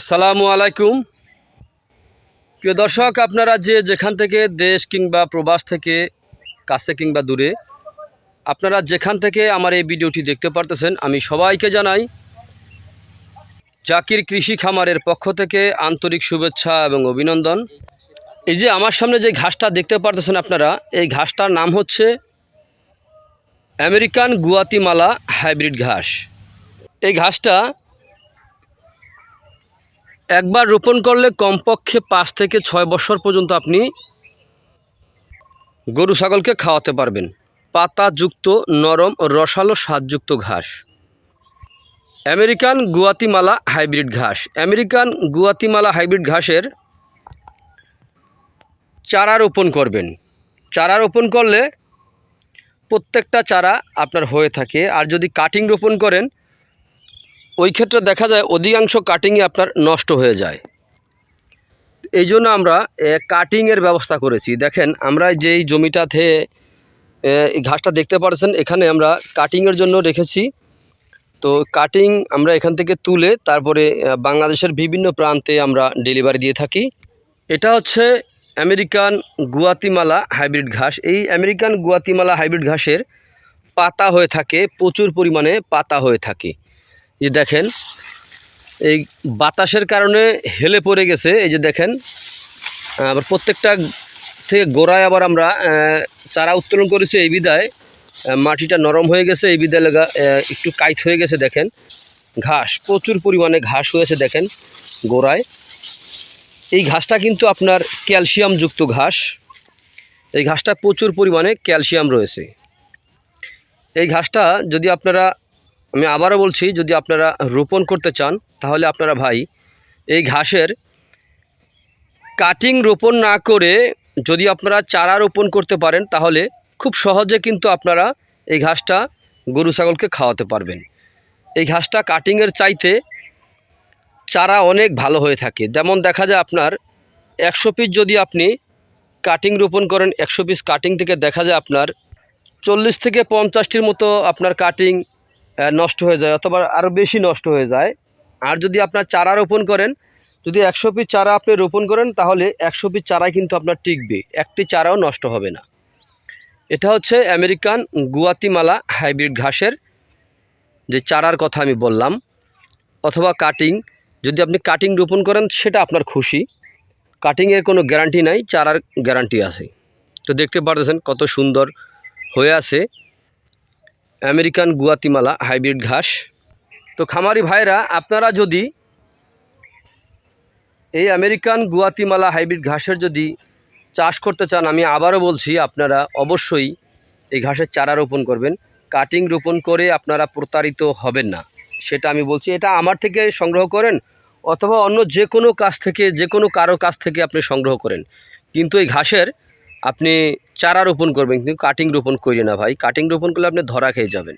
আসসালামু আলাইকুম। প্রিয় দর্শক, আপনারা যে যেখান থেকে দেশ কিংবা প্রবাস থেকে কাছে কিংবা দূরে, আপনারা যেখান থেকে আমার এই ভিডিওটি দেখতে পারতেছেন, আমি সবাইকে জানাই জাকির কৃষি খামারের পক্ষ থেকে আন্তরিক শুভেচ্ছা এবং অভিনন্দন। এই যে আমার সামনে যে ঘাসটা দেখতে পারতেছেন আপনারা, এই ঘাসটার নাম হচ্ছে আমেরিকান গুয়াতিমালা হাইব্রিড ঘাস। এই ঘাসটা একবার রোপণ করলে কমপক্ষে পাঁচ থেকে ছয় বছর পর্যন্ত আপনি গরু ছাগলকে খাওয়াতে পারবেন। পাতাযুক্ত, নরম, রসালো, স্বাদযুক্ত ঘাস। আমেরিকান গুয়াতিমালা হাইব্রিড ঘাস। আমেরিকান গুয়াতিমালা হাইব্রিড ঘাসের চারা রোপণ করবেন। চারা রোপণ করলে প্রত্যেকটা চারা আপনার হয়ে থাকে। আর যদি কাটিং রোপণ করেন ওই ক্ষেত্রে দেখা যায় অধিকাংশ কাটিংই আপনার নষ্ট হয়ে যায়। এই জন্য আমরা কাটিংয়ের ব্যবস্থা করেছি। দেখেন, আমরা যেই জমিটাতে ঘাসটা দেখতে পারছেন, এখানে আমরা কাটিংয়ের জন্য রেখেছি। তো কাটিং আমরা এখান থেকে তুলে তারপরে বাংলাদেশের বিভিন্ন প্রান্তে আমরা ডেলিভারি দিয়ে থাকি। এটা হচ্ছে আমেরিকান গুয়াতিমালা হাইব্রিড ঘাস। এই আমেরিকান গুয়াতিমালা হাইব্রিড ঘাসের পাতা হয়ে থাকে, প্রচুর পরিমাণে পাতা হয়ে থাকে। এই দেখেন, এই বাতাসের কারণে হেলে পড়ে গেছে, এই যে দেখেন, আবার প্রত্যেকটা থেকে গোড়ায় আবার আমরা চারা উত্তোলন করেছি এই বিদায় মাটিটা নরম হয়ে গেছে, এই বিদায় লাগা একটু কাইত হয়ে গেছে, দেখেন, ঘাস, প্রচুর পরিমাণে ঘাস হয়েছে, দেখেন, গোড়ায়। এই ঘাসটা কিন্তু আপনার ক্যালসিয়ামযুক্ত ঘাস, এই ঘাসটা প্রচুর পরিমাণে ক্যালসিয়াম রয়েছে। এই ঘাসটা যদি আপনারা আমি আবারও বলছি, যদি আপনারা রোপণ করতে চান, তাহলে আপনারা ভাই এই ঘাসের কাটিং রোপণ না করে যদি আপনারা চারা রোপণ করতে পারেন, তাহলে খুব সহজে কিন্তু আপনারা এই ঘাসটা গরু ছাগলকে খাওয়াতে পারবেন। এই ঘাসটা কাটিংয়ের চাইতে চারা অনেক ভালো হয়ে থাকে। যেমন দেখা যায় আপনার একশো পিস যদি আপনি কাটিং রোপণ করেন, একশো পিস কাটিং থেকে দেখা যায় আপনার চল্লিশ থেকে পঞ্চাশটির মতো আপনার কাটিং নষ্ট হয়ে যায় অথবা আরও বেশি নষ্ট হয়ে যায়। আর যদি আপনার চারা রোপণ করেন, যদি একশো পিস চারা আপনি রোপণ করেন, তাহলে একশো পিস চারাই কিন্তু আপনার টিকবে। একটি চারাও নষ্ট হবে না। এটা হচ্ছে আমেরিকান গুয়াতিমালা হাইব্রিড ঘাসের যে চারার কথা আমি বললাম, অথবা কাটিং। যদি আপনি কাটিং রোপণ করেন, সেটা আপনার খুশি। কাটিংয়ের কোনো গ্যারান্টি নাই, চারার গ্যারান্টি আছে। তো দেখতে পারতেছেন কত সুন্দর হয়ে আছে। আমেরিকান গুয়াতিমালা হাইব্রিড ঘাস। তো খামারি ভাইরা আপনারা যদি এই আমেরিকান গুয়াতিমালা হাইব্রিড ঘাসের যদি চাষ করতে চান, আমি আবারও বলছি, আপনারা অবশ্যই এই ঘাসের চারা রোপণ করবেন। কাটিং রোপণ করে আপনারা প্রতারিত হবেন না, সেটা আমি বলছি। এটা আমার থেকে সংগ্রহ করেন, অথবা অন্য যে কোনো কাছ থেকে, যে কোনো কারও কাছ থেকে আপনি সংগ্রহ করেন। কিন্তু এই ঘাসের আপনি চারা রোপণ করবেন, কিন্তু কাটিং রোপণ করি না ভাই। কাটিং রোপণ করলে আপনি ধরা খেয়ে যাবেন।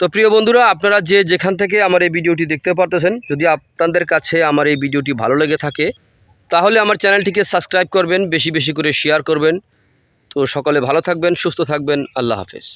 তো প্রিয় বন্ধুরা, আপনারা যে যেখান থেকে আমার এই ভিডিওটি দেখতে পারতেছেন, যদি আপনাদের কাছে আমার এই ভিডিওটি ভালো লেগে থাকে, তাহলে আমার চ্যানেলটিকে সাবস্ক্রাইব করবেন, বেশি বেশি করে শেয়ার করবেন। তো সকলে ভালো থাকবেন, সুস্থ থাকবেন, আল্লাহ হাফেজ।